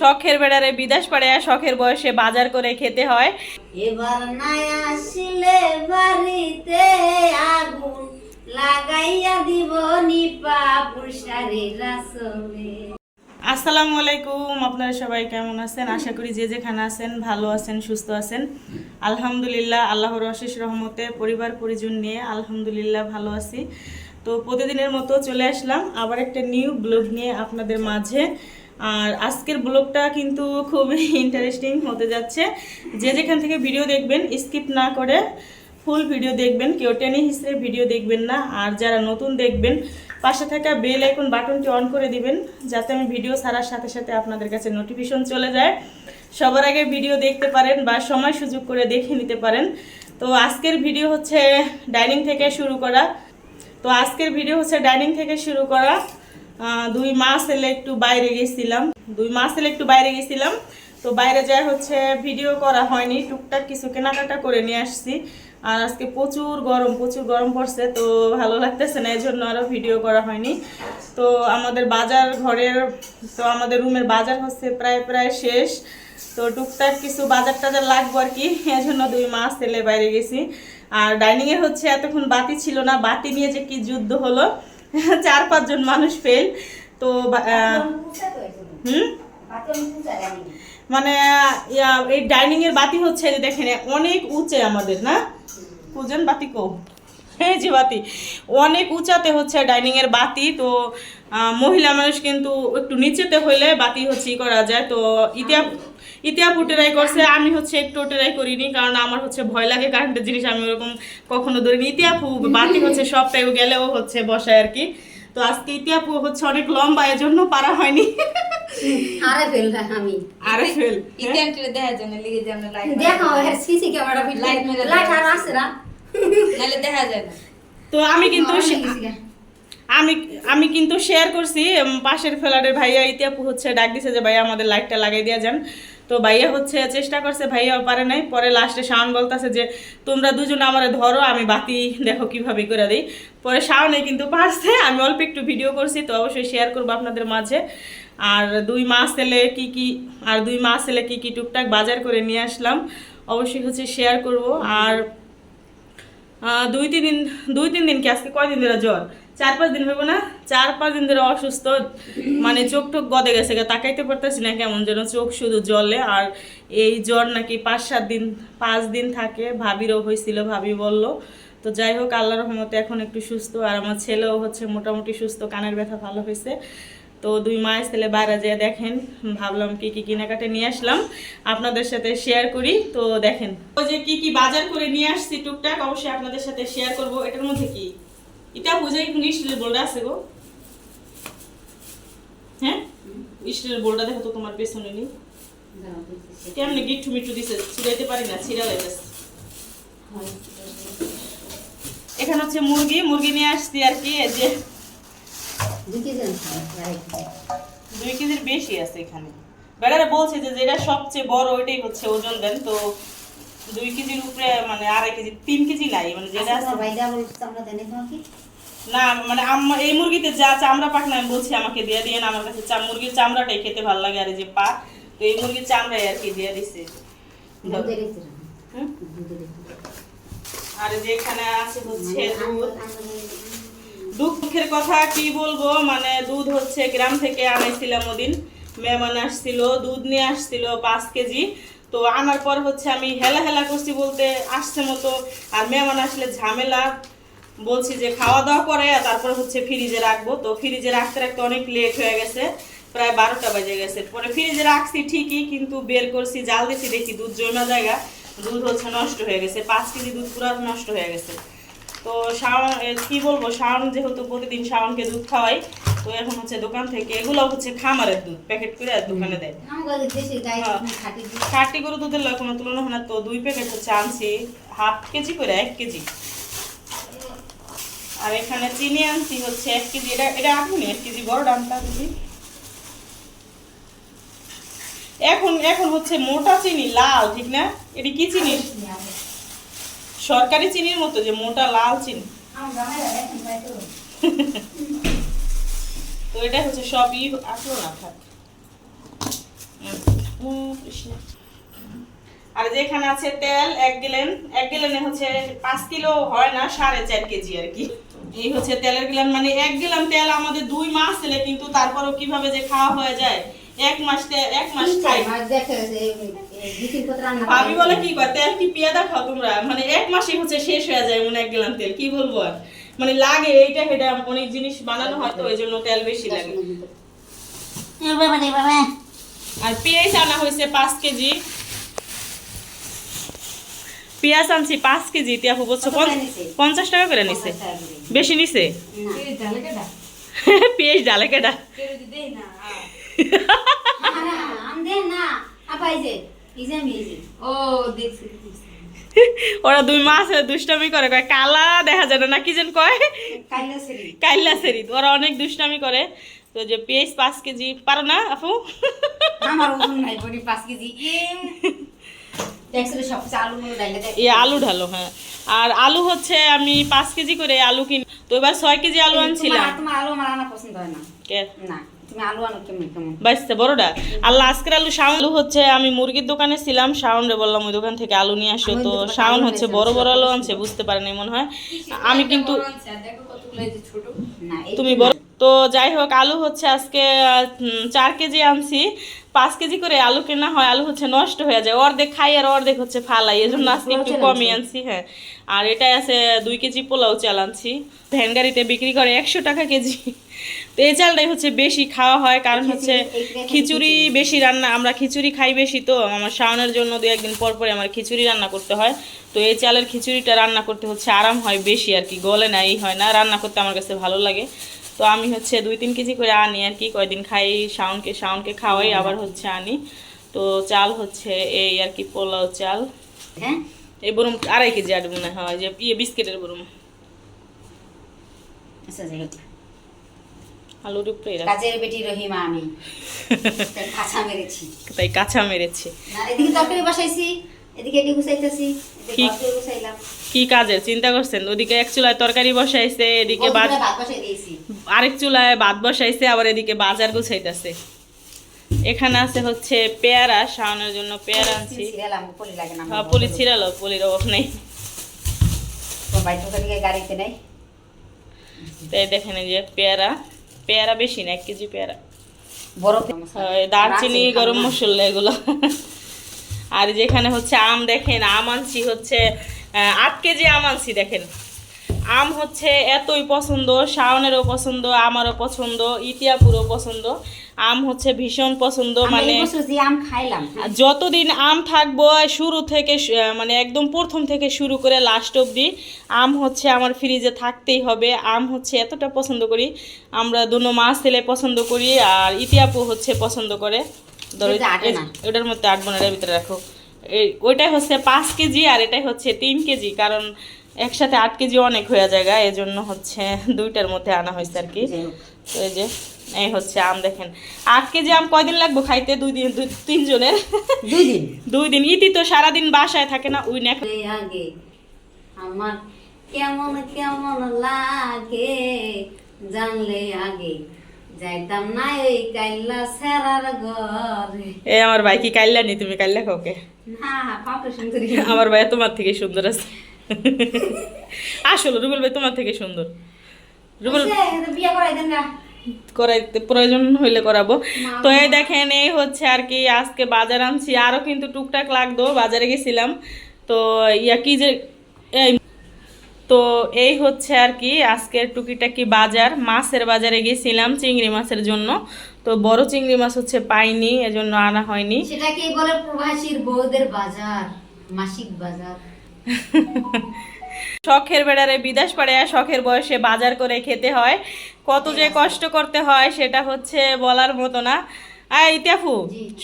শখের বেড়ারে বিদেশ পাড়ে শখের বয়সে বাজার করে খেতে হয়। এবার নাই আসিলে বাড়িতে আগুন লাগাইয়া দিব নিপা পুষারের রাসলে আসসালামু আলাইকুম আপনারা সবাই কেমন আছেন? আশা করি যে যেখানে আছেন ভালো আছেন সুস্থ আছেন। আলহামদুলিল্লাহ আল্লাহর অশেষ রহমতে পরিবার পরিজন নিয়ে আলহামদুলিল্লাহ ভালো আছি। তো প্রতিদিনের মতো চলে আসলাম আবার একটা নিউ ব্লগ নিয়ে আপনাদের মাঝে। আর আজকের ব্লগটা কিন্তু খুবই ইন্টারেস্টিং হতে যাচ্ছে। যে যেখান থেকে ভিডিও দেখবেন স্কিপ না করে ফুল ভিডিও দেখবেন। কেউ টেনে হিসেবে ভিডিও দেখবেন না। আর যারা নতুন দেখবেন, পাশে থাকা বেল আইকন বাটনটি অন করে দিবেন, যাতে আমি ভিডিও ছাড়ার সাথে সাথে আপনাদের কাছে নোটিফিকেশন চলে যায়। সবার আগে ভিডিও দেখতে পারেন বা সময় সুযোগ করে দেখে নিতে পারেন। তো আজকের ভিডিও হচ্ছে ডাইনিং থেকে শুরু করা। তো আজকের ভিডিও হচ্ছে ডাইনিং থেকে শুরু করা। দুই মাস এলে একটু বাইরে গেছিলাম। দুই মাস এলে একটু বাইরে গেছিলাম। তো বাইরে যায় হচ্ছে ভিডিও করা হয়নি। টুকটাক কিছু কেনাকাটা করে নিয়ে আসছি। আর আজকে প্রচুর গরম প্রচুর গরম পড়ছে, তো ভালো লাগতেছে না এই জন্য আরও ভিডিও করা হয়নি। তো আমাদের বাজার ঘরের, তো আমাদের রুমের বাজার হচ্ছে প্রায় প্রায় শেষ। তো টুকটাক কিছু বাজার টাজার লাগবো আর কি এই জন্য দুই মাস তেলে বাইরে গেছি। আর ডাইনিংয়ে হচ্ছে এতক্ষণ বাতি ছিল না। বাতি নিয়ে যে কি যুদ্ধ হলো চার পাঁচজন মানুষ ফেল তো হুম? মানে এই ডাইনিং এর বাতি হচ্ছে দেখেন অনেক উঁচে আমাদের না? পূজন বাতি কো এই যে বাতি। অনেক উঁচাতে হচ্ছে ডাইনিং এর বাতি তো মহিলা মানুষ কিন্তু একটু নিচেতে হইলে বাতি হচ্ছে করা যায় তো ইতিহাস ইতিহাস ট্রাই করছে আমি হচ্ছে একটু ট্রাই করিনি কারণ আমার হচ্ছে ভয় লাগে কারেন্টের জিনিস আমি ওরকম কখনো ধরিনি। ইতিহাপু বাতি হচ্ছে সবটাই গেলেও হচ্ছে বসায় আর কি। তো আজকে ইতিহাপু হচ্ছে অনেক লম্বা এর জন্য পারা হয়নি। আরে ফেলটা আমি। আরে ফেল ইতি আন্টিরে দেখা লিগে যে আমরা লাইট দেখো সিসি ক্যামেরা ফিট মেরে লাইট আর আছে না? নাহলে দেখা যায় না। তো আমি কিন্তু আমি আমি কিন্তু শেয়ার করছি পাশের ফ্ল্যাটের ভাইয়া ইতিয়াপু হচ্ছে, ডাক দিছে যে, ভাইয়া, আমাদের লাইটটা লাগাই দিয়া যান। তো ভাইয়া হচ্ছে চেষ্টা করছে ভাইয়া পারে নাই। পরে লাস্টে শাওন বলতেছে যে, তোমরা দুজন আমারে ধরো, আমি বাতি দেখো কীভাবে করে দিই। পরে শাওনে কিন্তু পারছে, আমি অল্প একটু ভিডিও করছি, তো অবশ্যই শেয়ার করব আপনাদের মাঝে। আর দুই মাস এলে কি কি, আর দুই মাস এলে কি কি টুকটাক বাজার করে নিয়ে আসলাম, অবশ্যই হচ্ছে শেয়ার করব। আর দুই, তিন দিন, দুই, তিন দিন কি আজকে কয়দিন ধরে জ্বর? চার পাঁচ দিন হইব না চার পাঁচ দিন ধরে অসুস্থ মানে চোখ টোক গদে গেছে তাকাইতে পারতেছি না কেমন যেন, চোখ শুধু জলে, আর এই জ্বর নাকি পাঁচ সাত দিন, পাঁচ দিন থাকে, ভাবিরও হয়েছিল, ভাবি বলল। তো যাই হোক আল্লাহর রহমতে এখন একটু সুস্থ, আর আমার ছেলেও হচ্ছে মোটামুটি সুস্থ, কানের ব্যথা ভালো হয়েছে। তো দুই মাস ছেলে বাইরে যেয়ে দেখেন, ভাবলাম কি কি কেনাকাটা নিয়ে আসলাম, আপনাদের সাথে শেয়ার করি। তো দেখেন, ওই যে কি কি বাজার করে নিয়ে আসছি টুকটাক, অবশ্যই আপনাদের সাথে শেয়ার করব, এটার মধ্যে কি? এটা বুঝাই স্টিলের বোলটা আছে গো। হ্যাঁ? স্টিলের বোলটা দেখো তো তোমার পেছনে নেই। কেমনে গিট্টু মিট্টু দিছে? ছিড়াইতে পারি না ছিড়া লাইতেছে এখানে হচ্ছে মুরগি মুরগি নিয়ে আসছি আর কি যে। দুই কেজির বেশি আছে এখানে। বেড়ারে বলছে যে যেটা সবচেয়ে বড় ওইটাই হচ্ছে ওজন দেন। তো দুই কেজির উপরে মানে আড়াই কেজি তিন কেজি নাই মানে যেটা আছে। না মানে আম্মা এই মুরগিতে যা চামড়া পাক না আমি বলছি আমাকে দিয়ে দিয়ে আমার কাছে চা- মুরগির চামড়াটাই খেতে ভালো লাগে আর যে পা তো এই মুরগির চামড়াই আর কি দিয়ে দিছে। আর যে এখানে আছে হচ্ছে দুধ। দুঃখের কথা কি বলব মানে দুধ হচ্ছে গ্রাম থেকে আনাইছিলাম ওদিন মেহমান আসছিল দুধ নিয়ে আসছিল পাঁচ কেজি। তো আনার পর হচ্ছে আমি হেলা হেলা করছি বলতে আসছে মতো আর মেহমান আসলে ঝামেলা। বলছি যে খাওয়া দাওয়া করে তারপর হচ্ছে ফ্রিজে রাখব। তো ফ্রিজে রাখতে রাখতে অনেক লেট হয়ে গেছে প্রায় বারোটা বাজে গেছে। পরে ফ্রিজে রাখছি ঠিকই কিন্তু বের করছি জাল দিছি দেখি দুধ জমা জায়গা দুধ হচ্ছে নষ্ট হয়ে গেছে। পাঁচ কেজি দুধ পুরো নষ্ট হয়ে গেছে। তো শাওন কি বলব শাওন যেহেতু প্রতিদিন শাওনকে দুধ খাওয়াই তো এখন হচ্ছে দোকান থেকে এগুলো হচ্ছে খামারের দুধ প্যাকেট করে আর দোকানে দেয়। খাটি গরু দুধের কোনো তুলনা হয় না তো দুই প্যাকেট হচ্ছে আনছি হাফ কেজি করে এক কেজি। আর এখানে চিনি আনছি হচ্ছে এক কেজি। এটা এটা আপনি এক কেজি বড় দামটা দিদি এখন এখন হচ্ছে মোটা চিনি লাল ঠিক না? এটি কি চিনি? সরকারি চিনির মতো যে মোটা লাল চিনি। তো এটা হচ্ছে সবই আসলো না থাক। আর যেখানে আছে তেল এক গেলেন এক গেলেনে হচ্ছে পাঁচ কিলো হয় না সাড়ে চার কেজি আর কি। এই হচ্ছে তেলের গেলান মানে এক গেলান তেল আমাদের দুই মাস তেলে কিন্তু তারপরও কীভাবে যে খাওয়া হয়ে যায় এক মাস এক মাস খাই। ভাবি বলে কি কয় তেল কি পেয়াদা খাও তোমরা? মানে এক হচ্ছে শেষ হয়ে যায় এক গেলান তেল কি বলব আর? মানে লাগে এইটা সেটা অনেক জিনিস বানানো হয় তো ওই জন্য তেল বেশি লাগে। আর পেঁয়াজ আনা হয়েছে পাঁচ কেজি। পেঁয়াজ আনছি পাঁচ কেজি তিয়াপু বলছো কত পঞ্চাশ টাকা করে নিছে। বেশি নিছে? পেঁয়াজ ডালে কেটা কেউ যদি দেই না, আ। ও, দেখছি, দেখছি। ওরা দুই মাস দুষ্টামি করে। কয় কালা দেখা যায় না, না কি যেন কয়? কাইল্লা সেরি ওরা অনেক দুষ্টামি করে। তো যে পেঁয়াজ পাঁচ কেজি পারো না আপু? আমার ওজন নাই বডি পাঁচ কেজি। আলু ঢালো হ্যাঁ। আর আলু হচ্ছে আমি পাঁচ কেজি করে আলু কিনি তো এবার ছয় কেজি আলু আনছিলাম। আলু আমার আনা পছন্দ হয় না। কে? না আলু বড়টা। আল্লাহ আজকের শাওন হচ্ছে আমি মুরগির দোকানে ছিলাম বললাম ওই দোকান থেকে আলু নিয়ে আসো। তো শাওন হচ্ছে বড় বড় আলু আনছে বুঝতে পারেনি মনে হয়। আমি কিন্তু তুমি বড় তো যাই হোক আলু হচ্ছে আজকে চার কেজি আনছি। পাঁচ কেজি করে আলু কেনা হয় আলু হচ্ছে নষ্ট হয়ে যায়। অর্ধেক খাই আর অর্ধেক হচ্ছে ফালাই এই জন্য আজকে একটু কমই আনছি। হ্যাঁ। আর এটা আছে দুই কেজি পোলাও চাল আনছি। ভ্যান গাড়িতে বিক্রি করে একশো টাকা কেজি। তো এই চালটাই হচ্ছে বেশি খাওয়া হয় কারণ হচ্ছে খিচুড়ি- খিচুড়ি বেশি রান্না আমরা খিচুড়ি খাই বেশি তো আমার শাওনের জন্য দু একদিন পর পরে আমার খিচুড়ি রান্না করতে হয়। তো এই চালের খিচুড়িটা রান্না করতে হচ্ছে আরাম হয় বেশি আর কি গলে না এই হয় না রান্না করতে আমার কাছে ভালো লাগে। তো আমি হচ্ছে দুই তিন কেজি করে আনি আর কি কয়দিন খাই শাওনকে শাওনকে খাওয়াই আবার হচ্ছে আনি। তো চাল হচ্ছে এই আর কি পোলাও চাল। হ্যাঁ? এই বরুম আড়াই কেজি আর মনে হয় যে ইয়ে বিস্কিটের বরুম। আচ্ছা যাই হোক। আলুর উপরে কাজের বেটি রহিমা আমি। তাই কাঁচা মেরেছি। তাই কাঁচা মেরেছে। এদিকে তরকারি বসাইছি। এদিকে এটি গুছাইতেছি কি? গুছাইলাম। কি কাজের? চিন্তা করছেন? ওদিকে এক চুলায় তরকারি বসাইছে এদিকে ভাত বসাই দিয়েছি। আরেক চুলায় ভাত বসাইছে আবার এদিকে বাজার গুছাইতেছে। এখানে আছে হচ্ছে পেয়ারা জন্য পেয়ারা আনছি। পলি হ্যাঁ, পলি ছিড়ালো পলির অভাব নেই। গাড়িতে নেই তাই দেখেন যে পেয়ারা। পেয়ারা বেশি না এক কেজি পেয়ারা। বড় হ্যাঁ, দারচিনি গরম মশলা এগুলো। আর যেখানে হচ্ছে আম দেখেন আম আনছি হচ্ছে আট কেজি আম আনছি দেখেন। আম হচ্ছে এতই পছন্দ শাওনেরও পছন্দ আমারও পছন্দ ইতিয়াপুরও পছন্দ। আম হচ্ছে ভীষণ পছন্দ মানে আম খাইলাম। আর যতদিন আম থাকব শুরু থেকে মানে একদম প্রথম থেকে শুরু করে লাস্ট অবধি আম হচ্ছে আমার ফ্রিজে থাকতেই হবে। আম হচ্ছে এতটা পছন্দ করি আমরা দুনো মাছ তেলে পছন্দ করি আর ইতিয়াপু হচ্ছে পছন্দ করে। ধরো। ওটার মধ্যে আট বোনের ভিতরে রাখো। এই ওইটাই হচ্ছে পাঁচ কেজি আর এটাই হচ্ছে তিন কেজি কারণ একসাথে আট কেজি অনেক হয়ে যায় এই জন্য হচ্ছে দুইটার মধ্যে আনা হয়েছে আর কি। তো এই যে এই হচ্ছে আম দেখেন। আট কেজি আম কয়দিন লাগবে খাইতে? দুই দিন দুই তিনজনের। দুই দিন। দুই দিন। ইতি তো সারাদিন বাসায় থাকে না উই না এই আগে আমার কেমন কেমন লাগে জানলে আগে যাইতাম না ওই কাইল্লা সেরার ঘরে। এ আমার ভাই কি কাইল্লা নি? তুমি কাইল্লা কাউকে না সুন্দরী আমার ভাই তোমার থেকে সুন্দর আছে। আসলে রুবেল ভাই তোমার থেকে সুন্দর। রুবেল আচ্ছা, বিয়ে করাই দেন না। করাইতে প্রয়োজন হইলে করাবো। তো এই দেখেন এই হচ্ছে আর কি আজকে বাজার আনছি। আরও কিন্তু টুকটাক লাগতো বাজারে গেছিলাম। তো ইয়া কি যে এই তো এই হচ্ছে আর কি আজকের টুকিটাকি বাজার। মাছের বাজারে গেছিলাম চিংড়ি মাছের জন্য। তো বড় চিংড়ি মাছ হচ্ছে পাইনি এজন্য আনা হয়নি। সেটাকে বলে প্রবাসীর বউদের বাজার মাসিক বাজার? শখের বেড়ারে বিদেশ পাড়ে শখের বয়সে বাজার করে খেতে হয়। কত যে কষ্ট করতে হয় সেটা হচ্ছে বলার মতো না। আয় ইতিয়াফু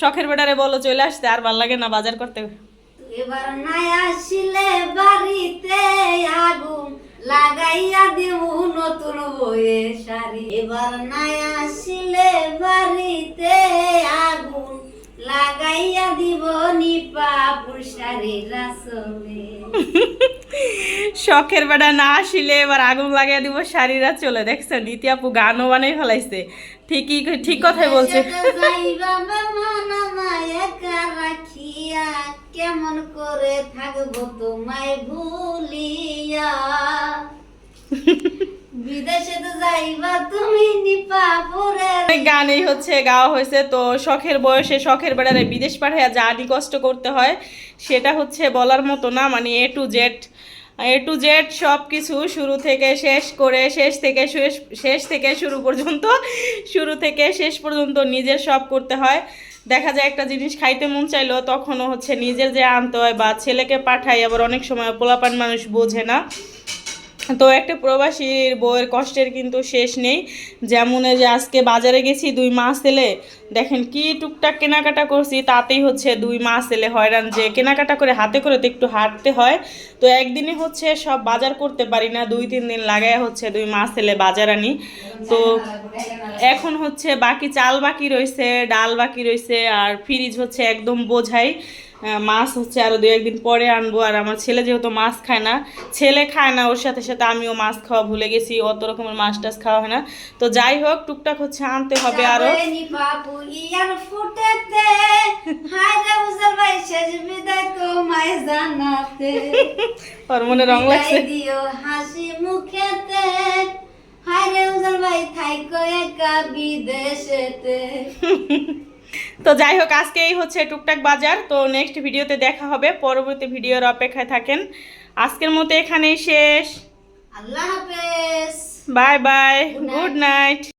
শখের বেড়ারে বলো চলে আসতে আর ভালো লাগে না বাজার করতে? এবার নাই আসিলে বাড়িতে আগুন লাগাইয়া দিব নতুন বয়ে শাড়ি। এবার নাই আসিলে বাড়িতে আগুন লাগাইয়া দিব নিপা পুষারি রাসলে শখের বেড়া না আসিলে এবার আগুন লাগিয়ে দিব শাড়িরা চলে দেখছেন ইতিয়াপু গানও বানাই ফেলাইছে। ঠিকই ঠিক কথাই বলছে। কেমন করে থাকব তোমায় ভুলিয়া বিদেশে তো যাইবা তুমি গানই হচ্ছে গাওয়া হয়েছে তো শখের বয়সে শখের বেড়ারে বিদেশ পাঠাইয়া যা আদি কষ্ট করতে হয় সেটা হচ্ছে বলার মতো না মানে A to Z A to Z সব কিছু শুরু থেকে শেষ করে শেষ থেকে শেষ শেষ থেকে শুরু পর্যন্ত, শুরু থেকে শেষ পর্যন্ত নিজের সব করতে হয়। দেখা যায় একটা জিনিস খাইতে মন চাইলো, তখনও হচ্ছে নিজের যে আনতে হয় বা ছেলেকে পাঠাই আবার অনেক সময় পোলাপান মানুষ বোঝে না। তো একটা প্রবাসীর বউয়ের কষ্টের কিন্তু শেষ নেই। যেমন যে আজকে বাজারে গেছি, দুই মাস এলে দেখেন কি টুকটাক কেনাকাটা করছি, তাতেই হচ্ছে দুই মাস এলে হয়রান যে কেনাকাটা করে হাতে করে তো একটু হাঁটতে হয়। তো একদিনে হচ্ছে সব বাজার করতে পারি না, দুই তিন দিন লাগায় হচ্ছে দুই মাস এলে বাজার আনি। তো এখন হচ্ছে বাকি চাল বাকি রয়েছে ডাল বাকি রয়েছে আর ফ্রিজ হচ্ছে একদম বোঝাই। মাছ হচ্ছে আরও দু একদিন পরে আনব। আর আমার ছেলে যেহেতু মাছ খায় না ছেলে খায় না ওর সাথে সাথে আমিও মাছ খাওয়া ভুলে গেছি অত রকমের মাছ টাছ খাওয়া হয় না। তো যাই হোক টুকটাক হচ্ছে আনতে হবে আরও। নিপাপু ইয়ার ফুটেতে রে উজাল ভাই শেষ বিদায় তোমায় জানাতে। ওর মনে রং লাগছে। হাসি মুখেতে হায় রে উজাল ভাই থাইকো একা বিদেশেতে। তো যাই হোক আজকেই হচ্ছে টুকটাক বাজার। তো নেক্সট ভিডিওতে দেখা হবে। পরবর্তী ভিডিওর অপেক্ষায় থাকেন। আজকের মতো এখানেই শেষ। আল্লাহ হাফেজ। Bye bye. Good night